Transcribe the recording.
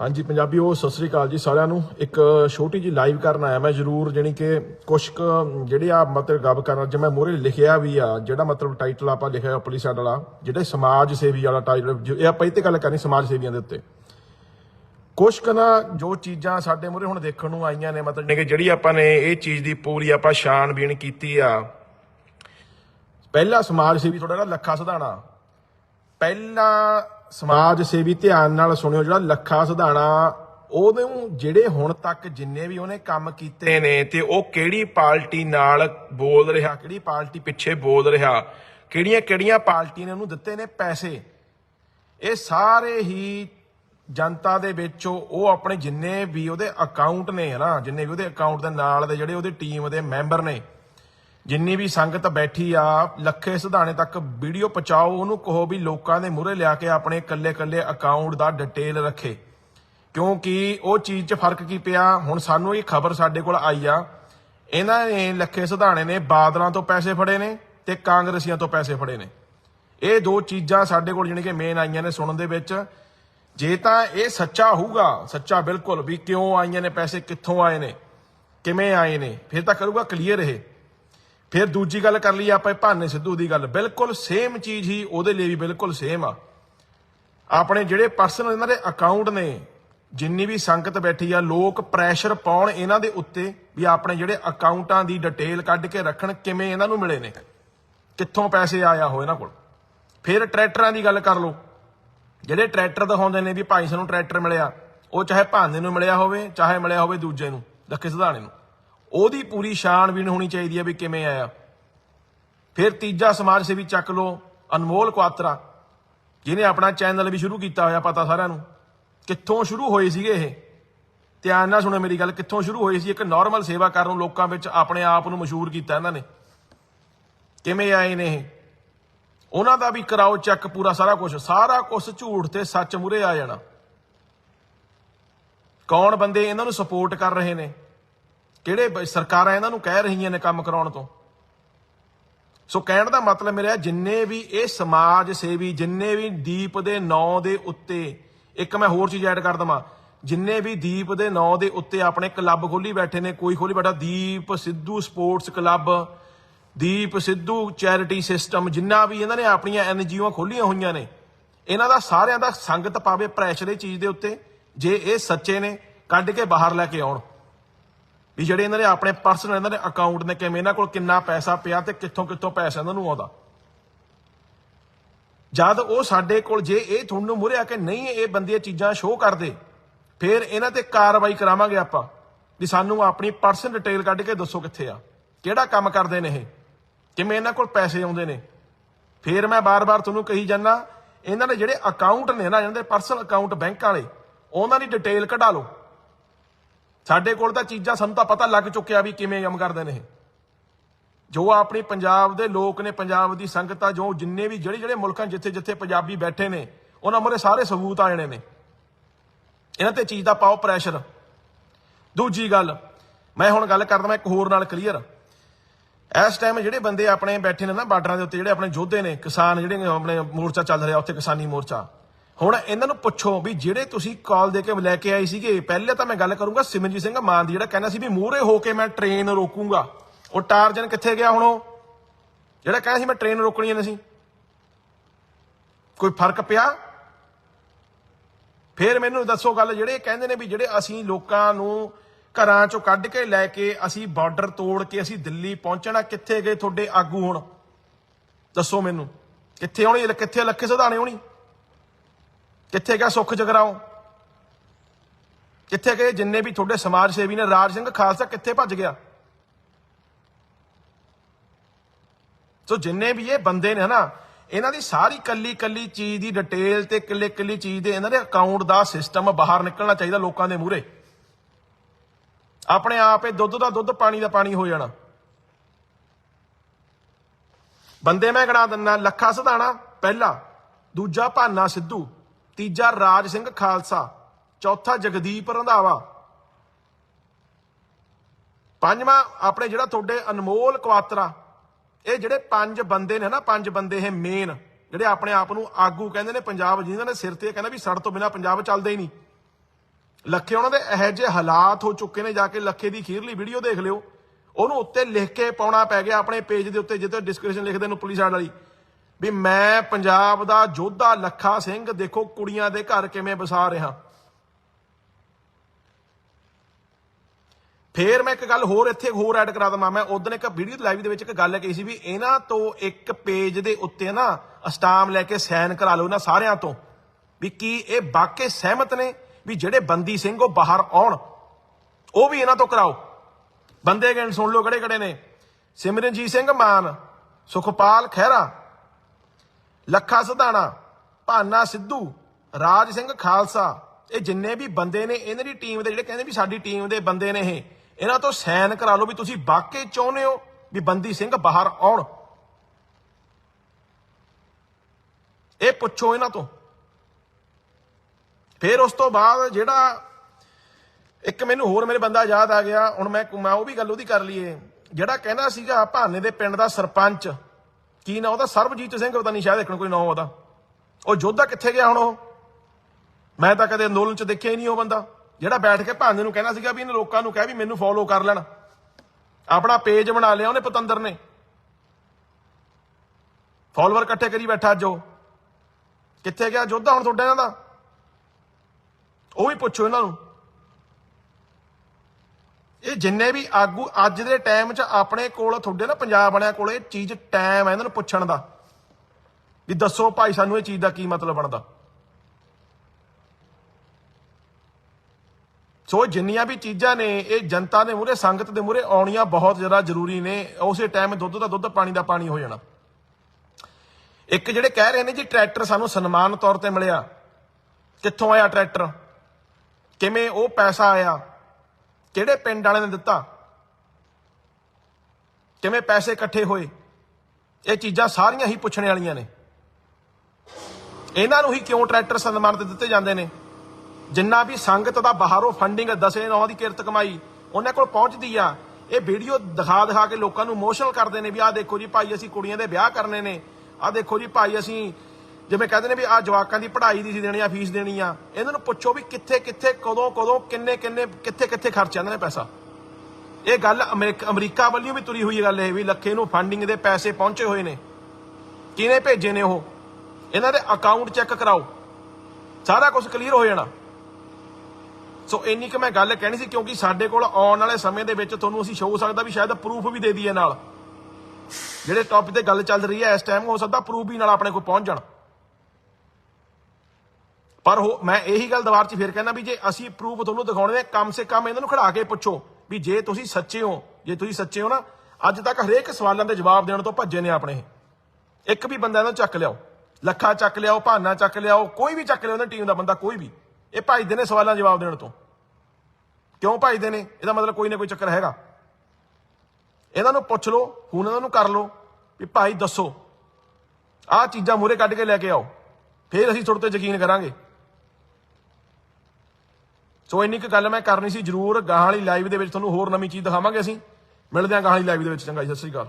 ਹਾਂਜੀ, ਪੰਜਾਬੀ, ਉਹ ਸਤਿ ਸ੍ਰੀ ਅਕਾਲ ਜੀ ਸਾਰਿਆਂ ਨੂੰ। ਇੱਕ ਛੋਟੀ ਜੀ ਲਾਈਵ ਕਰਨ ਆਇਆ ਮੈਂ ਜਰੂਰ, ਜਾਣੀ ਕਿ ਕੁਛ ਕੁ ਜਿਹੜੇ ਆ ਮਤਲਬ ਗੱਲ ਕਰਨਾ ਜਿਵੇਂ ਮੈਂ ਮੋਰੇ ਲਿਖਿਆ ਵੀ ਆ, ਜਿਹੜਾ ਮਤਲਬ ਟਾਈਟਲ ਆਪਾਂ ਲਿਖਿਆ ਆਪਣੀ ਸਾਈਡ ਵਾਲਾ, ਜਿਹੜੇ ਸਮਾਜ ਸੇਵੀ ਵਾਲਾ ਟਾਈਟਲ ਇਹ ਆਪਾਂ ਇਹ ਤੇ ਗੱਲ ਕਰਨੀ ਸਮਾਜ ਸੇਵੀਆਂ ਦੇ ਉੱਤੇ। ਕੁਛ ਕੁ ਨਾ ਜੋ ਚੀਜ਼ਾਂ ਸਾਡੇ ਮੂਹਰੇ ਹੁਣ ਦੇਖਣ ਨੂੰ ਆਈਆਂ ਨੇ, ਮਤਲਬ ਕਿ ਜਿਹੜੀ ਆਪਾਂ ਨੇ ਇਹ ਚੀਜ਼ ਦੀ ਪੂਰੀ ਆਪਾਂ ਛਾਣਬੀਣ ਕੀਤੀ ਆ। ਪਹਿਲਾ ਸਮਾਜ ਸੇਵੀ ਥੋੜਾ ਜਿਹਾ ਲੱਖਾ ਸਿਧਾਣਾ। ਪਹਿਲਾ ਸਮਾਜ ਸੇਵੀ ਧਿਆਨ ਨਾਲ ਸੁਣਿਓ, ਜਿਹੜਾ ਲੱਖਾ ਸਿਧਾਣਾ ਉਹਨੂੰ ਜਿਹੜੇ ਹੁਣ ਤੱਕ ਜਿੰਨੇ ਵੀ ਉਹਨੇ ਕੰਮ ਕੀਤੇ ਨੇ ਤੇ ਉਹ ਕਿਹੜੀ ਪਾਰਟੀ ਨਾਲ ਬੋਲ ਰਿਹਾ, ਕਿਹੜੀ ਪਾਰਟੀ ਪਿੱਛੇ ਬੋਲ ਰਿਹਾ, ਕਿਹੜੀਆਂ ਕਿਹੜੀਆਂ ਪਾਰਟੀ ਨੇ ਉਹਨੂੰ ਦਿੱਤੇ ਨੇ ਪੈਸੇ, ਇਹ ਸਾਰੇ ਹੀ ਜਨਤਾ ਦੇ ਵਿੱਚ ਉਹ ਆਪਣੇ ਜਿੰਨੇ ਵੀ ਉਹਦੇ ਅਕਾਊਂਟ ਨੇ ਹਨਾ, ਜਿੰਨੇ ਵੀ ਉਹਦੇ ਅਕਾਊਂਟ ਦੇ ਨਾਲ ਦੇ ਜਿਹੜੇ ਉਹਦੀ ਟੀਮ ਦੇ ਮੈਂਬਰ ਨੇ ਜਿੰਨੀ ਵੀ ਸੰਗਤ ਬੈਠੀ ਆ, ਲੱਖੇ ਸਿਧਾਣੇ ਤੱਕ ਵੀਡੀਓ ਪਹੁੰਚਾਓ, ਉਹਨੂੰ ਕਹੋ ਵੀ ਲੋਕਾਂ ਦੇ ਮੂਹਰੇ ਲਿਆ ਕੇ ਆਪਣੇ ਕੱਲੇ ਕੱਲੇ ਅਕਾਊਂਟ ਦਾ ਡਿਟੇਲ ਰੱਖੇ। ਕਿਉਂਕਿ ਉਹ ਚੀਜ਼ 'ਚ ਫ਼ਰਕ ਕੀ ਪਿਆ? ਹੁਣ ਸਾਨੂੰ ਇਹ ਖਬਰ ਸਾਡੇ ਕੋਲ ਆਈ ਆ। ਇਹਨਾਂ ਨੇ, ਲੱਖੇ ਸਿਧਾਣੇ ਨੇ ਬਾਦਲਾਂ ਤੋਂ ਪੈਸੇ ਫੜੇ ਨੇ ਤੇ ਕਾਂਗਰਸੀਆਂ ਤੋਂ ਪੈਸੇ ਫੜੇ ਨੇ। ਇਹ ਦੋ ਚੀਜ਼ਾਂ ਸਾਡੇ ਕੋਲ ਜਾਣੀ ਕਿ ਮੇਨ ਆਈਆਂ ਨੇ ਸੁਣਨ ਦੇ ਵਿੱਚ। ਜੇ ਤਾਂ ਇਹ ਸੱਚਾ ਹੋਊਗਾ, ਸੱਚਾ ਬਿਲਕੁਲ, ਵੀ ਕਿਉਂ ਆਈਆਂ ਨੇ, ਪੈਸੇ ਕਿੱਥੋਂ ਆਏ ਨੇ, ਕਿਵੇਂ ਆਏ ਨੇ, ਫਿਰ ਤਾਂ ਕਰੂਗਾ ਕਲੀਅਰ ਇਹ। ਫਿਰ ਦੂਜੀ ਗੱਲ ਕਰ ਲਈ ਆਪਾਂ ਭਾਨੇ ਸਿੱਧੂ ਦੀ ਗੱਲ। ਬਿਲਕੁਲ ਸੇਮ ਚੀਜ਼ ਹੀ ਉਹਦੇ ਲਈ ਵੀ ਬਿਲਕੁਲ ਸੇਮ ਆ। ਆਪਣੇ ਜਿਹੜੇ ਪਰਸਨਲ ਇਹਨਾਂ ਦੇ ਅਕਾਊਂਟ ਨੇ, ਜਿੰਨੀ ਵੀ ਸੰਗਤ ਬੈਠੀ ਆ, ਲੋਕ ਪ੍ਰੈਸ਼ਰ ਪਾਉਣ ਇਹਨਾਂ ਦੇ ਉੱਤੇ ਵੀ ਆਪਣੇ ਜਿਹੜੇ ਅਕਾਊਂਟਾਂ ਦੀ ਡਿਟੇਲ ਕੱਢ ਕੇ ਰੱਖਣ ਕਿਵੇਂ ਇਹਨਾਂ ਨੂੰ ਮਿਲੇ ਨੇ। ਕਿੱਥੋਂ ਪੈਸੇ ਆਇਆ ਹੋ ਇਹਨਾਂ ਕੋਲ। ਫਿਰ ਟਰੈਕਟਰਾਂ ਦੀ ਗੱਲ ਕਰ ਲਓ। ਜਿਹੜੇ ਟਰੈਕਟਰ ਦਿਖਾਉਂਦੇ ਨੇ ਵੀ ਭਾਈ ਸਾਨੂੰ ਟਰੈਕਟਰ ਮਿਲਿਆ, ਉਹ ਚਾਹੇ ਭਾਂਦੇ ਨੂੰ ਮਿਲਿਆ ਹੋਵੇ, ਚਾਹੇ ਮਿਲਿਆ ਹੋਵੇ ਦੂਜੇ ਨੂੰ ਲੱਖੇ ਸਿਧਾਣੇ ਨੂੰ। ਉਹਦੀ ਪੂਰੀ ਛਾਣਬੀਣ ਹੋਣੀ ਚਾਹੀਦੀ ਹੈ ਵੀ ਕਿਵੇਂ ਆਇਆ। ਫਿਰ ਤੀਜਾ ਸਮਾਜ ਸੇਵੀ ਚੱਕ ਲਓ, ਅਨਮੋਲ ਕੁਆਤਰਾ, ਜਿਹਨੇ ਆਪਣਾ ਚੈਨਲ ਵੀ ਸ਼ੁਰੂ ਕੀਤਾ ਹੋਇਆ ਪਤਾ ਸਾਰਿਆਂ ਨੂੰ। ਕਿੱਥੋਂ ਸ਼ੁਰੂ ਹੋਏ ਸੀਗੇ ਇਹ? ਧਿਆਨ ਨਾਲ ਸੁਣੋ ਮੇਰੀ ਗੱਲ, ਕਿੱਥੋਂ ਸ਼ੁਰੂ ਹੋਈ ਸੀ? ਇੱਕ ਨਾਰਮਲ ਸੇਵਾ ਕਰਨ ਨੂੰ ਲੋਕਾਂ ਵਿੱਚ ਆਪਣੇ ਆਪ ਨੂੰ ਮਸ਼ਹੂਰ ਕੀਤਾ ਇਹਨਾਂ ਨੇ। ਕਿਵੇਂ ਆਏ ਨੇ ਇਹ? ਉਹਨਾਂ ਦਾ ਵੀ ਕਰਾਓ ਚੈੱਕ ਪੂਰਾ ਸਾਰਾ ਕੁਝ ਸਾਰਾ ਕੁਝ ਝੂਠ ਤੇ ਸੱਚ ਮੁਰੇ ਆ ਜਾਣਾ। ਕੌਣ ਬੰਦੇ ਇਹਨਾਂ ਨੂੰ ਸਪੋਰਟ ਕਰ ਰਹੇ ਨੇ? ਜਿਹੜੇ ਸਰਕਾਰਾਂ ਇਹਨਾਂ ਨੂੰ ਕਹਿ ਰਹੀਆਂ ਨੇ ਕੰਮ ਕਰਾਉਣ ਤੋਂ? ਸੋ ਕਹਿਣ ਦਾ ਮਤਲਬ ਮੇਰਾ ਜਿੰਨੇ ਵੀ ਇਹ ਸਮਾਜ ਸੇਵੀ, ਜਿੰਨੇ ਵੀ ਦੀਪ ਦੇ ਨਾਂ ਦੇ ਉੱਤੇ, ਇੱਕ ਮੈਂ ਹੋਰ ਚੀਜ਼ ਐਡ ਕਰ ਦਵਾਂ, ਜਿੰਨੇ ਵੀ ਦੀਪ ਦੇ ਨਾਂ ਦੇ ਉੱਤੇ ਆਪਣੇ ਕਲੱਬ ਖੋਲੀ ਬੈਠੇ ਨੇ, ਕੋਈ ਖੋਲੀ ਬੈਠਾ, Deep Sidhu sports club Deep Sidhu charity system ਜਿੰਨਾ ਵੀ ਇਹਨਾਂ ਨੇ ਆਪਣੀਆਂ ਐਨਜੀਓ ਖੋਲੀਆਂ ਹੋਈਆਂ ਨੇ, ਇਹਨਾਂ ਦਾ ਸਾਰਿਆਂ ਦਾ ਸੰਗਤ ਪਾਵੇ ਪ੍ਰੈਸ਼ਰ ਇਹ ਚੀਜ਼ ਦੇ ਉੱਤੇ, ਜੇ ਇਹ ਸੱਚੇ ਨੇ, ਕੱਢ ਕੇ ਬਾਹਰ ਲੈ ਕੇ ਆਉਣ। ਵੀ ਜਿਹੜੇ ਇਹਨਾਂ ਦੇ ਆਪਣੇ ਪਰਸਨਲ ਇਹਨਾਂ ਦੇ ਅਕਾਊਂਟ ਨੇ, ਕਿਵੇਂ ਇਹਨਾਂ ਕੋਲ ਕਿੰਨਾ ਪੈਸਾ ਪਿਆ ਤੇ ਕਿੱਥੋਂ ਕਿੱਥੋਂ ਪੈਸਾ ਇਹਨਾਂ ਨੂੰ ਆਉਂਦਾ। ਜਦ ਉਹ ਸਾਡੇ ਕੋਲ ਜੇ ਇਹ ਤੁਹਾਨੂੰ ਮੁਰੇ ਕਿ ਨਹੀਂ ਇਹ ਬੰਦੇ ਚੀਜ਼ਾਂ ਸ਼ੋਅ ਕਰਦੇ, ਫਿਰ ਇਹਨਾਂ ਤੇ ਕਾਰਵਾਈ ਕਰਾਵਾਂਗੇ ਆਪਾਂ। ਵੀ ਸਾਨੂੰ ਆਪਣੀ ਪਰਸਨਲ ਡਿਟੇਲ ਕੱਢ ਕੇ ਦੱਸੋ ਕਿੱਥੇ ਆ, ਕਿਹੜਾ ਕੰਮ ਕਰਦੇ ਨੇ ਇਹ, ਕਿਵੇਂ ਇਹਨਾਂ ਕੋਲ ਪੈਸੇ ਆਉਂਦੇ ਨੇ। ਫਿਰ ਮੈਂ ਬਾਰ-ਬਾਰ ਤੁਹਾਨੂੰ ਕਹੀ ਜਾਂਦਾ, ਇਹਨਾਂ ਦੇ ਜਿਹੜੇ ਅਕਾਊਂਟ ਨੇ ਨਾ, ਇਹਨਾਂ ਦੇ ਪਰਸਨਲ ਅਕਾਊਂਟ ਬੈਂਕ ਵਾਲੇ, ਉਹਨਾਂ ਦੀ ਡਿਟੇਲ ਕਢਾ ਲਓ। ਸਾਡੇ ਕੋਲ ਤਾਂ ਚੀਜ਼ਾਂ ਸਾਨੂੰ ਤਾਂ ਪਤਾ ਲੱਗ ਚੁੱਕਿਆ ਵੀ ਕਿਵੇਂ ਕੰਮ ਕਰਦੇ ਨੇ ਇਹ। ਜੋ ਆਪਣੀ ਪੰਜਾਬ ਦੇ ਲੋਕ ਨੇ, ਪੰਜਾਬ ਦੀ ਸੰਗਤ ਆ, ਜੋ ਜਿੰਨੇ ਵੀ ਜਿਹੜੇ ਜਿਹੜੇ ਮੁਲਕਾਂ ਜਿੱਥੇ ਜਿੱਥੇ ਪੰਜਾਬੀ ਬੈਠੇ ਨੇ, ਉਹਨਾਂ ਮੂਹਰੇ ਸਾਰੇ ਸਬੂਤ ਆ ਜਾਣੇ ਨੇ। ਇਹਨਾਂ ਤੇ ਚੀਜ਼ ਦਾ ਪਾਓ ਪ੍ਰੈਸ਼ਰ ਦੂਜੀ ਗੱਲ, ਮੈਂ ਹੁਣ ਗੱਲ ਕਰਦਾ, ਮੈਂ ਇੱਕ ਹੋਰ ਨਾਲ ਕਲੀਅਰ ਇਸ ਟਾਈਮ ਜਿਹੜੇ ਬੰਦੇ ਆਪਣੇ ਬੈਠੇ ਨੇ ਨਾ ਬਾਰਡਰਾਂ ਦੇ ਉੱਤੇ, ਜਿਹੜੇ ਆਪਣੇ ਯੋਧੇ ਨੇ, ਕਿਸਾਨ ਜਿਹੜੇ ਆਪਣੇ ਮੋਰਚਾ ਚੱਲ ਰਿਹਾ, ਉੱਥੇ ਕਿਸਾਨੀ ਮੋਰਚਾ। ਹੁਣ ਇਹਨਾਂ ਨੂੰ ਪੁੱਛੋ ਵੀ ਜਿਹੜੇ ਤੁਸੀਂ ਕਾਲ ਦੇ ਕੇ ਲੈ ਕੇ ਆਏ ਸੀਗੇ, ਪਹਿਲੇ ਤਾਂ ਮੈਂ ਗੱਲ ਕਰੂੰਗਾ ਸਿਮਰਜੀਤ ਸਿੰਘ ਮਾਨ ਦੀ, ਜਿਹੜਾ ਕਹਿੰਦਾ ਸੀ ਵੀ ਮੂਹਰੇ ਹੋ ਕੇ ਮੈਂ ਟ੍ਰੇਨ ਰੋਕੂੰਗਾ। ਉਹ ਟਾਰਜਨ ਕਿੱਥੇ ਗਿਆ ਹੁਣ ਉਹ? ਜਿਹੜਾ ਕਹਿੰਦਾ ਸੀ ਮੈਂ ਟ੍ਰੇਨ ਰੋਕਣੀ ਨਹੀਂ ਸੀ। ਕੋਈ ਫ਼ਰਕ ਪਿਆ? ਫਿਰ ਮੈਨੂੰ ਦੱਸੋ ਗੱਲ ਜਿਹੜੇ ਕਹਿੰਦੇ ਨੇ ਵੀ ਜਿਹੜੇ ਅਸੀਂ ਲੋਕਾਂ ਨੂੰ ਘਰਾਂ ਚੋਂ ਕੱਢ ਕੇ ਲੈ ਕੇ ਅਸੀਂ ਬਾਰਡਰ ਤੋੜ ਕੇ ਅਸੀਂ ਦਿੱਲੀ ਪਹੁੰਚਣਾ, ਕਿੱਥੇ ਗਏ ਤੁਹਾਡੇ ਆਗੂ ਹੁਣ? ਦੱਸੋ ਮੈਨੂੰ। ਕਿੱਥੇ ਹੋਣੀ, ਕਿੱਥੇ ਲੱਖੇ ਸੁਧਾਣੇ ਹੋਣੀ? ਕਿੱਥੇ ਗਿਆ ਸੁੱਖ ਜਗਰਾਓ ਕਿੱਥੇ ਗਏ ਜਿੰਨੇ ਵੀ ਤੁਹਾਡੇ ਸਮਾਜ ਸੇਵੀ ਨੇ? ਰਾਜ ਸਿੰਘ ਖਾਲਸਾ ਕਿੱਥੇ ਭੱਜ ਗਿਆ? ਸੋ ਜਿੰਨੇ ਵੀ ਇਹ ਬੰਦੇ ਨੇ ਹਨਾ, ਇਹਨਾਂ ਦੀ ਸਾਰੀ ਕੱਲੀ ਕੱਲੀ ਚੀਜ਼ ਦੀ ਡਿਟੇਲ ਤੇ ਕਿੱਲੇ ਕਿੱਲੀ ਚੀਜ਼ ਦੇ ਇਹਨਾਂ ਦੇ ਅਕਾਊਂਟ ਦਾ ਸਿਸਟਮ ਬਾਹਰ ਨਿਕਲਣਾ ਚਾਹੀਦਾ ਲੋਕਾਂ ਦੇ ਮੂਹਰੇ। ਆਪਣੇ ਆਪ ਇਹ ਦੁੱਧ ਦਾ ਦੁੱਧ, ਪਾਣੀ ਦਾ ਪਾਣੀ ਹੋ ਜਾਣਾ। ਬੰਦੇ ਮੈਂ ਗਣਾ ਦਿੰਨਾ, ਲੱਖਾ ਸਧਾਣਾ, ਪਹਿਲਾ। ਦੂਜਾ ਭਾਨਾ ਸਿੱਧੂ। ਤੀਜਾ ਰਾਜ ਸਿੰਘ ਖਾਲਸਾ, ਚੌਥਾ ਜਗਦੀਪ ਰੰਧਾਵਾ। ਪੰਜਵਾਂ ਆਪਣੇ ਜਿਹੜਾ ਤੁਹਾਡੇ ਅਨਮੋਲ ਕੁਆਤਰਾ, ਇਹ ਜਿਹੜੇ ਪੰਜ ਬੰਦੇ ਨੇ ਨਾ, ਪੰਜ ਬੰਦੇ ਇਹ ਮੇਨ ਜਿਹੜੇ ਆਪਣੇ ਆਪ ਨੂੰ ਆਗੂ ਕਹਿੰਦੇ ਨੇ ਪੰਜਾਬ, ਜਿਨ੍ਹਾਂ ਨੇ ਸਿਰ ਤੇ ਕਹਿੰਦਾ ਵੀ ਸੜ ਤੋਂ ਬਿਨਾ ਪੰਜਾਬ ਚੱਲਦਾ ਹੀ ਨਹੀਂ। ਲੱਖੇ ਉਹਨਾਂ ਦੇ ਇਹੋ ਜਿਹੇ ਹਾਲਾਤ ਹੋ ਚੁੱਕੇ ਨੇ, ਜਾ ਕੇ ਲੱਖੇ ਦੀ ਖੀਰਲੀ ਵੀਡੀਓ ਦੇਖ ਲਿਓ। ਉਹਨੂੰ ਉੱਤੇ ਲਿਖ ਕੇ ਪਾਉਣਾ ਪੈ ਗਿਆ ਆਪਣੇ ਪੇਜ ਦੇ ਉੱਤੇ ਜਿੱਥੇ ਡਿਸਕ੍ਰਿਪਸ਼ਨ ਲਿਖਦੇ ਨੂੰ ਪੁਲਿਸ ਆੜ ਵਾਲੀ। ਵੀ ਮੈਂ ਪੰਜਾਬ ਦਾ ਯੋਧਾ ਲੱਖਾ ਸਿੰਘ, ਦੇਖੋ ਕੁੜੀਆਂ ਦੇ ਘਰ ਕਿਵੇਂ ਵਸਾ ਰਿਹਾ। ਫੇਰ ਮੈਂ ਇੱਕ ਗੱਲ ਹੋਰ ਇੱਥੇ ਹੋਰ ਐਡ ਕਰਾ ਦਵਾਂ ਮੈਂ ਉਦੋਂ ਇੱਕ ਵੀਡੀਓ ਲਾਈਵ ਦੇ ਵਿੱਚ ਇੱਕ ਗੱਲ ਕਹੀ ਸੀ ਵੀ ਇਹਨਾਂ ਤੋਂ ਇੱਕ ਪੇਜ ਦੇ ਉੱਤੇ ਨਾ ਅਸਟਾਮ ਲੈ ਕੇ ਸਾਈਨ ਕਰਾ ਲਓ ਇਹਨਾਂ ਸਾਰਿਆਂ ਤੋਂ। ਵੀ ਕੀ ਇਹ ਵਾਕਈ ਸਹਿਮਤ ਨੇ ਵੀ ਜਿਹੜੇ ਬੰਦੀ ਸਿੰਘ ਉਹ ਬਾਹਰ ਆਉਣ, ਉਹ ਵੀ ਇਹਨਾਂ ਤੋਂ ਕਰਾਓ। ਬੰਦੇ ਗਿਣ ਸੁਣ ਲਓ ਕਿਹੜੇ ਕਿਹੜੇ ਨੇ। ਸਿਮਰਨਜੀਤ ਸਿੰਘ ਮਾਨ, ਸੁਖਪਾਲ ਖਹਿਰਾ ਲੱਖਾ ਸਧਾਣਾ, ਭਾਨਾ ਸਿੱਧੂ, ਰਾਜ ਸਿੰਘ ਖਾਲਸਾ, ਇਹ ਜਿੰਨੇ ਵੀ ਬੰਦੇ ਨੇ, ਇਹਨਾਂ ਦੀ ਟੀਮ ਦੇ ਜਿਹੜੇ ਕਹਿੰਦੇ ਵੀ ਸਾਡੀ ਟੀਮ ਦੇ ਬੰਦੇ ਨੇ ਇਹ, ਇਹਨਾਂ ਤੋਂ ਸਾਈਨ ਕਰਾ ਲਓ ਵੀ ਤੁਸੀਂ ਵਾਕਈ ਚਾਹੁੰਦੇ ਹੋ ਵੀ ਬੰਦੀ ਸਿੰਘ ਬਾਹਰ ਆਉਣ। ਇਹ ਪੁੱਛੋ ਇਹਨਾਂ ਤੋਂ। ਫਿਰ ਉਸ ਤੋਂ ਬਾਅਦ ਜਿਹੜਾ ਇੱਕ ਮੈਨੂੰ ਹੋਰ ਮੇਰੇ ਬੰਦਾ ਯਾਦ ਆ ਗਿਆ, ਹੁਣ ਮੈਂ ਮੈਂ ਉਹ ਵੀ ਗੱਲ ਉਹਦੀ ਕਰ ਲਈਏ। ਜਿਹੜਾ ਕਹਿੰਦਾ ਸੀਗਾ ਭਾਨੇ ਦੇ ਪਿੰਡ ਦਾ ਸਰਪੰਚ ਕੀ ਨਾ ਉਹਦਾ? ਸਰਬਜੀਤ ਸਿੰਘ, ਪਤਾ ਨਹੀਂ, ਸ਼ਾਇਦ ਦੇਖਣ ਕੋਈ ਨਾਮ ਉਹਦਾ। ਉਹ ਜੋਧਾ ਕਿੱਥੇ ਗਿਆ ਹੁਣ ਉਹ? ਮੈਂ ਤਾਂ ਕਦੇ ਅੰਦੋਲਨ ਚ ਦੇਖਿਆ ਹੀ ਨਹੀਂ ਉਹ ਬੰਦਾ। ਜਿਹੜਾ ਬੈਠ ਕੇ ਭਾਨੇ ਨੂੰ ਕਹਿਣਾ ਸੀਗਾ ਵੀ ਇਹਨਾਂ ਲੋਕਾਂ ਨੂੰ ਕਹਿ ਵੀ ਮੈਨੂੰ ਫੋਲੋ ਕਰ ਲੈਣ। ਆਪਣਾ ਪੇਜ ਬਣਾ ਲਿਆ ਉਹਨੇ ਪਤੰਦਰ ਨੇ। ਫਾਲੋਅਰ ਇਕੱਠੇ ਕਰੀ ਬੈਠਾ ਅੱਜ ਉਹ। ਕਿੱਥੇ ਗਿਆ? ਜੋਧਾ ਹੁਣ ਤੁਹਾਡੇ ਇਹਨਾਂ ਦਾ? ਉਹ ਵੀ ਪੁੱਛੋ ਇਹਨਾਂ ਨੂੰ। ਇਹ ਜਿੰਨੇ ਵੀ ਆਗੂ ਅੱਜ ਦੇ ਟਾਈਮ 'ਚ ਆਪਣੇ ਕੋਲ ਤੁਹਾਡੇ ਨਾ ਪੰਜਾਬ ਵਾਲਿਆਂ ਕੋਲ ਇਹ ਚੀਜ਼ ਟਾਈਮ ਹੈ ਇਹਨਾਂ ਨੂੰ ਪੁੱਛਣ ਦਾ। ਵੀ ਦੱਸੋ ਭਾਈ ਸਾਨੂੰ ਇਹ ਚੀਜ਼ ਦਾ ਕੀ ਮਤਲਬ ਬਣਦਾ। ਸੋ ਜਿੰਨੀਆਂ ਵੀ ਚੀਜ਼ਾਂ ਨੇ, ਇਹ ਜਨਤਾ ਦੇ ਮੂਹਰੇ, ਸੰਗਤ ਦੇ ਮੂਹਰੇ ਆਉਣੀਆਂ ਬਹੁਤ ਜ਼ਿਆਦਾ ਜ਼ਰੂਰੀ ਨੇ। ਉਸੇ ਟਾਈਮ ਦੁੱਧ ਦਾ ਦੁੱਧ, ਪਾਣੀ ਦਾ ਪਾਣੀ ਹੋ ਜਾਣਾ। ਇੱਕ ਜਿਹੜੇ ਕਹਿ ਰਹੇ ਨੇ ਜੀ, ਟਰੈਕਟਰ ਸਾਨੂੰ ਸਨਮਾਨ ਤੌਰ ਤੇ ਮਿਲਿਆ। ਕਿੱਥੋਂ ਆਇਆ ਟਰੈਕਟਰ? ਕਿਵੇਂ ਉਹ ਪੈਸਾ ਆਇਆ? ਕਿਹੜੇ ਪਿੰਡ ਵਾਲੇ ਨੇ ਦਿੱਤਾ? ਕਿਵੇਂ ਪੈਸੇ ਇਕੱਠੇ ਹੋਏ? ਇਹ ਚੀਜ਼ਾਂ ਸਾਰੀਆਂ ਹੀ ਪੁੱਛਣ ਵਾਲੀਆਂ ਨੇ। ਇਹਨਾਂ ਨੂੰ ਹੀ ਕਿਉਂ ਟਰੈਕਟਰ ਸਨਮਾਨਿਤ ਦਿੱਤੇ ਜਾਂਦੇ ਨੇ? ਜਿੰਨਾ ਵੀ ਸੰਗਤ ਦਾ ਬਾਹਰੋਂ ਫੰਡਿੰਗ ਦਸੇ ਨੌ ਦੀ ਕਿਰਤ ਕਮਾਈ, ਉਹਨਾਂ ਕੋਲ ਪਹੁੰਚਦੀ ਆ। ਇਹ ਵੀਡੀਓ ਦਿਖਾ ਦਿਖਾ ਕੇ ਲੋਕਾਂ ਨੂੰ ਇਮੋਸ਼ਨਲ ਕਰਦੇ ਨੇ ਵੀ ਆਹ ਦੇਖੋ ਜੀ ਭਾਈ ਅਸੀਂ ਕੁੜੀਆਂ ਦੇ ਵਿਆਹ ਕਰਨੇ ਨੇ, ਆਹ ਦੇਖੋ ਜੀ ਭਾਈ ਅਸੀਂ ਜਿਵੇਂ ਕਹਿੰਦੇ ਨੇ ਵੀ ਆਹ ਜਵਾਕਾਂ ਦੀ ਪੜ੍ਹਾਈ ਦੀ ਸੀ ਦੇਣੀ ਆ ਫੀਸ ਦੇਣੀ ਆ। ਇਹਨਾਂ ਨੂੰ ਪੁੱਛੋ ਵੀ ਕਿੱਥੇ ਕਿੱਥੇ, ਕਦੋਂ ਕਦੋਂ, ਕਿੰਨੇ ਕਿੰਨੇ, ਕਿੱਥੇ ਕਿੱਥੇ ਖਰਚ ਜਾਂਦੇ ਨੇ ਪੈਸਾ। ਇਹ ਗੱਲ ਅਮਰੀਕ- ਅਮਰੀਕਾ ਵੱਲੋਂ ਵੀ ਤੁਰੀ ਹੋਈ ਗੱਲ ਇਹ ਵੀ ਲੱਖੇ ਨੂੰ ਫੰਡਿੰਗ ਦੇ ਪੈਸੇ ਪਹੁੰਚੇ ਹੋਏ ਨੇ। ਕਿਹਨੇ ਭੇਜੇ ਨੇ ਉਹ? ਇਹਨਾਂ ਦੇ ਅਕਾਊਂਟ ਚੈੱਕ ਕਰਾਓ। ਸਾਰਾ ਕੁਝ ਕਲੀਅਰ ਹੋ ਜਾਣਾ। ਸੋ ਇੰਨੀ ਕਿ ਮੈਂ ਗੱਲ ਕਹਿਣੀ ਸੀ ਕਿਉਂਕਿ ਸਾਡੇ ਕੋਲ ਆਉਣ ਵਾਲੇ ਸਮੇਂ ਦੇ ਵਿੱਚ ਤੁਹਾਨੂੰ ਅਸੀਂ ਸ਼ੋਅ ਸਕਦਾ ਵੀ ਸ਼ਾਇਦ ਪ੍ਰੂਫ ਵੀ ਦੇ ਦਈਏ ਨਾਲ। ਜਿਹੜੇ ਟੌਪਿਕ ਤੇ ਗੱਲ ਚੱਲ ਰਹੀ ਹੈ, ਇਸ ਟਾਈਮ ਹੋ ਸਕਦਾ ਪ੍ਰੂਫ ਵੀ ਨਾਲ ਆਪਣੇ ਕੋਲ ਪਹੁੰਚ ਜਾਣ। ਪਰ ਹੋ ਮੈਂ ਇਹੀ ਗੱਲ ਦੁਬਾਰ 'ਚ ਫਿਰ ਕਹਿੰਦਾ ਵੀ ਜੇ ਅਸੀਂ ਪ੍ਰੂਫ ਤੁਹਾਨੂੰ ਦਿਖਾਉਣੇ ਨੇ, ਕਮ ਸੇ ਕਮ ਇਹਨਾਂ ਨੂੰ ਖੜਾ ਕੇ ਪੁੱਛੋ ਵੀ ਜੇ ਤੁਸੀਂ ਸੱਚੇ ਹੋ, ਜੇ ਤੁਸੀਂ ਸੱਚੇ ਹੋ ਨਾ, ਅੱਜ ਤੱਕ ਹਰੇਕ ਸਵਾਲਾਂ ਦੇ ਜਵਾਬ ਦੇਣ ਤੋਂ ਭੱਜੇ ਨੇ ਆਪਣੇ। ਇੱਕ ਵੀ ਬੰਦਾ ਇਹਨਾਂ ਨੂੰ ਚੱਕ ਲਿਆਓ, ਲੱਖਾ ਚੱਕ ਲਿਆਓ, ਭਾਨਾ ਚੱਕ ਲਿਆਓ, ਕੋਈ ਵੀ ਚੱਕ ਲਿਆਓ ਉਹਨਾਂ ਟੀਮ ਦਾ ਬੰਦਾ, ਕੋਈ ਵੀ। ਇਹ ਭੱਜਦੇ ਨੇ ਸਵਾਲਾਂ ਦੇ ਜਵਾਬ ਦੇਣ ਤੋਂ। ਕਿਉਂ ਭੱਜਦੇ ਨੇ? ਇਹਦਾ ਮਤਲਬ ਕੋਈ ਨਾ ਕੋਈ ਚੱਕਰ ਹੈਗਾ। ਇਹਨਾਂ ਨੂੰ ਪੁੱਛ ਲਓ, ਹੁਣ ਇਹਨਾਂ ਨੂੰ ਕਰ ਲਓ, ਵੀ ਭਾਈ ਦੱਸੋ, ਆਹ ਚੀਜ਼ਾਂ ਮੂਰੇ ਕੱਢ ਕੇ ਲੈ ਕੇ ਆਓ, ਫਿਰ ਅਸੀਂ ਤੁਹਾਡੇ ਤੇ ਯਕੀਨ ਕਰਾਂਗੇ। ਸੋ ਇੰਨੀ ਕੁ ਗੱਲ ਮੈਂ ਕਰਨੀ ਸੀ ਜਰੂਰ, ਗਾਹਾਂ ਵਾਲੀ ਲਾਈਵ ਦੇ ਵਿੱਚ ਤੁਹਾਨੂੰ ਹੋਰ ਨਵੀਂ ਚੀਜ਼ ਦਿਖਾਵਾਂਗੇ ਅਸੀਂ। ਮਿਲਦੇ ਹਾਂ ਗਾਹਾਂ ਵਾਲੀ ਲਾਈਵ ਦੇ ਵਿੱਚ ਚੰਗਾ ਜੀ, ਸਤਿ ਸ੍ਰੀ ਅਕਾਲ।